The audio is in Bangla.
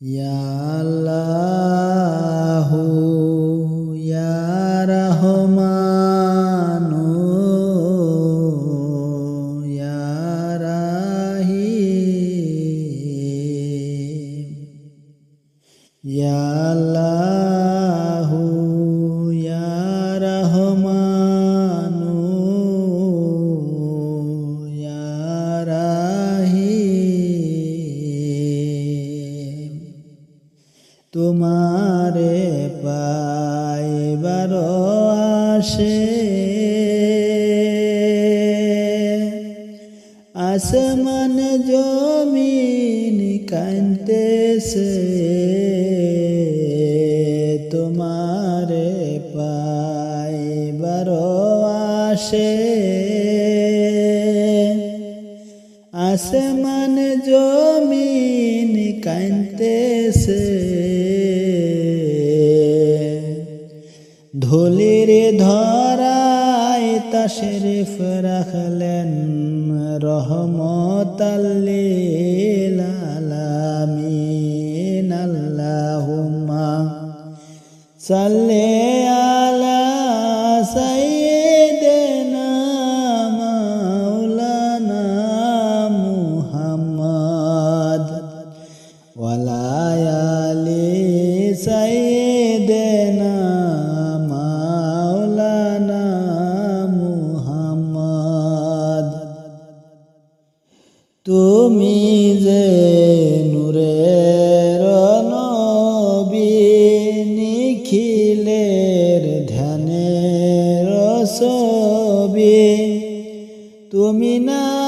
ইয়া আল্লাহু ইয়া রহমানু তোমারে পাইবার আসে। আসমান জমিন কান্তেছে তোমারে পাইবার আসে। আসমান জমিন কান্তেছে ধুলির ধরায় তশরিফ রাখলেন রহমতাল্লিল আল্লাহুম্মা সাল্লি মাওলানা মুহাম্মদ। তুমি যে নূরের নবী নিখিলের ধ্যানের ছবি তুমি না